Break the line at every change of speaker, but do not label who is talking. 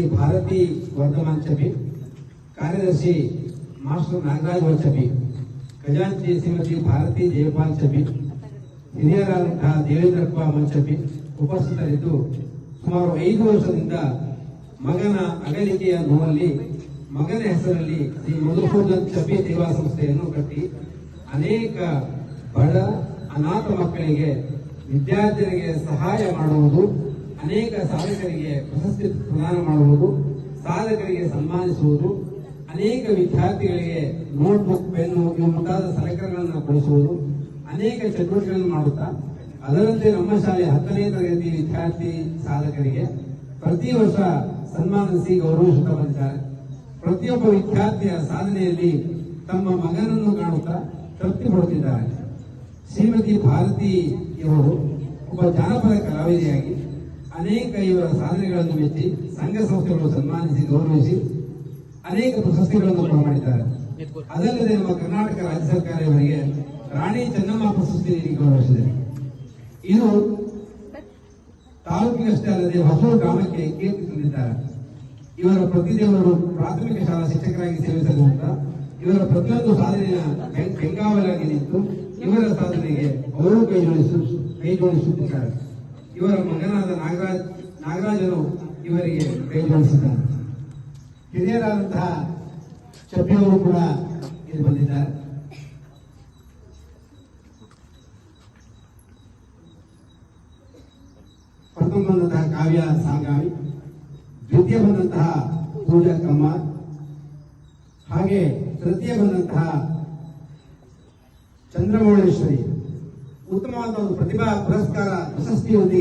ಶ್ರೀಮತಿ ಭಾರತಿ ವರ್ಧಮಾನ್ ಚಬಿ ಕಾರ್ಯದರ್ಶಿ ಮಾಸ್ಟರ್ ನಾಗರಾಜ್ ಚಬಿ ಖಜಾಂಚಿ ಶ್ರೀಮತಿ ಭಾರತಿ ಜಯಪಾಲ್ ಚಬಿ ಹಿರಿಯರಾದಂತಹ ದೇವೇಂದ್ರಪ್ಪ ಮಂಚಬಿ ಉಪಸ್ಥಿತರಿದ್ದು ಸುಮಾರು ಐದು ವರ್ಷದಿಂದ ಮಗನ ಅಗಲಿಕೆಯ ನೋವಲ್ಲಿ, ಮಗನ ಹೆಸರಲ್ಲಿ ಶ್ರೀ ಮಧುಸೂದನ್ ಚಬಿ ಸೇವಾ ಸಂಸ್ಥೆಯನ್ನು ಕಟ್ಟಿ ಅನೇಕ ಬಡ, ಅನಾಥ ಮಕ್ಕಳಿಗೆ ವಿದ್ಯಾರ್ಥಿಗಳಿಗೆ ಸಹಾಯ ಮಾಡುವುದು ಅನೇಕ ಸಾಧಕರಿಗೆ ಪ್ರಶಸ್ತಿ ಪ್ರದಾನ ಮಾಡುವುದು, ಸಾಧಕರಿಗೆ ಸನ್ಮಾನಿಸುವುದು, ಅನೇಕ ವಿದ್ಯಾರ್ಥಿಗಳಿಗೆ ನೋಟ್ಬುಕ್ ಪೆನ್ನು ಇವು ಮುಂತಾದ ಸಲಕರಣೆಗಳನ್ನು ಕೊಡಿಸುವುದು, ಅನೇಕ ಚಟುವಟಿಕೆಗಳನ್ನು ಮಾಡುತ್ತಾ, ಅದರಂತೆ ನಮ್ಮ ಶಾಲೆಯ ಹತ್ತನೇ ತರಗತಿ ವಿದ್ಯಾರ್ಥಿ ಸಾಧಕರಿಗೆ ಪ್ರತಿ ವರ್ಷ ಸನ್ಮಾನಿಸಿ ಗೌರವಿಸುತ್ತಾ ಬಂದಿದ್ದಾರೆ ಪ್ರತಿಯೊಬ್ಬ ವಿದ್ಯಾರ್ಥಿಯ ಸಾಧನೆಯಲ್ಲಿ ತಮ್ಮ ಮಗನನ್ನು ಕಾಣುತ್ತಾ ತೃಪ್ತಿ ಪಡುತ್ತಿದ್ದಾರೆ. ಶ್ರೀಮತಿ ಭಾರತಿ ಇವರು ಒಬ್ಬ ಜಾನಪದ ಕಲಾವಿದೆಯಾಗಿ ಅನೇಕ ಇವರ ಸಾಧನೆಗಳನ್ನು ಮೆಚ್ಚಿ ಸಂಘ ಸಂಸ್ಥೆಗಳು ಸನ್ಮಾನಿಸಿ ಗೌರವಿಸಿ ಅನೇಕ ಪ್ರಶಸ್ತಿಗಳನ್ನು ಮಾಡಿದ್ದಾರೆ. ಅದಲ್ಲದೆ ನಮ್ಮ ಕರ್ನಾಟಕ ರಾಜ್ಯ ಸರ್ಕಾರ ಇವರಿಗೆ ರಾಣಿ ಚೆನ್ನಮ್ಮ ಪ್ರಶಸ್ತಿ ನೀಡಿ ಗೌರವಿಸಿದೆ ಇದು ತಾಲೂಕಿನಷ್ಟೇ ಅಲ್ಲದೆ ಹೊಸೂರು ಗ್ರಾಮಕ್ಕೆ ಕೀರ್ತಿ ತಂದಿದ್ದಾರೆ. ಇವರ ಪ್ರತಿದೇವರು ಪ್ರಾಥಮಿಕ ಶಾಲಾ ಶಿಕ್ಷಕರಾಗಿ ಸೇವೆ ಸಲ್ಲಿಸುತ್ತಾ ಇವರ ಪ್ರತಿಯೊಂದು ಸಾಧನೆಯ ಬೆಂಗಾವಲಾಗಿ ನಿಂತು ಇವರ ಸಾಧನೆಗೆ ಅವರು ಕೈ ಕೈಗೊಳಿಸುತ್ತಿದ್ದಾರೆ ಇವರ ಮಗನಾದ ನಾಗರಾಜ್, ನಾಗರಾಜರು ಇವರಿಗೆ ಕೈ ಜೋಡಿಸಿದ್ದಾರೆ ಹಿರಿಯರಾದಂತಹ ಚಬ್ಬಿಯವರು ಕೂಡ ಇಲ್ಲಿ ಬಂದಿದ್ದಾರೆ. ಪ್ರಥಮ ಬಂದಂತಹ ಕಾವ್ಯ ಸಾಂಗಾವಿ ದ್ವಿತೀಯ ಬಂದಂತಹ ಪೂಜಾ ಕಮ್ಮ, ಹಾಗೆ ತೃತೀಯ ಬಂದಂತಹ ಚಂದ್ರಮೌಳೇಶ್ವರಿ. ಉತ್ತಮವಾದ ಒಂದು ಪ್ರತಿಭಾ ಪುರಸ್ಕಾರ ಪ್ರಶಸ್ತಿಯೊಂದಿಗೆ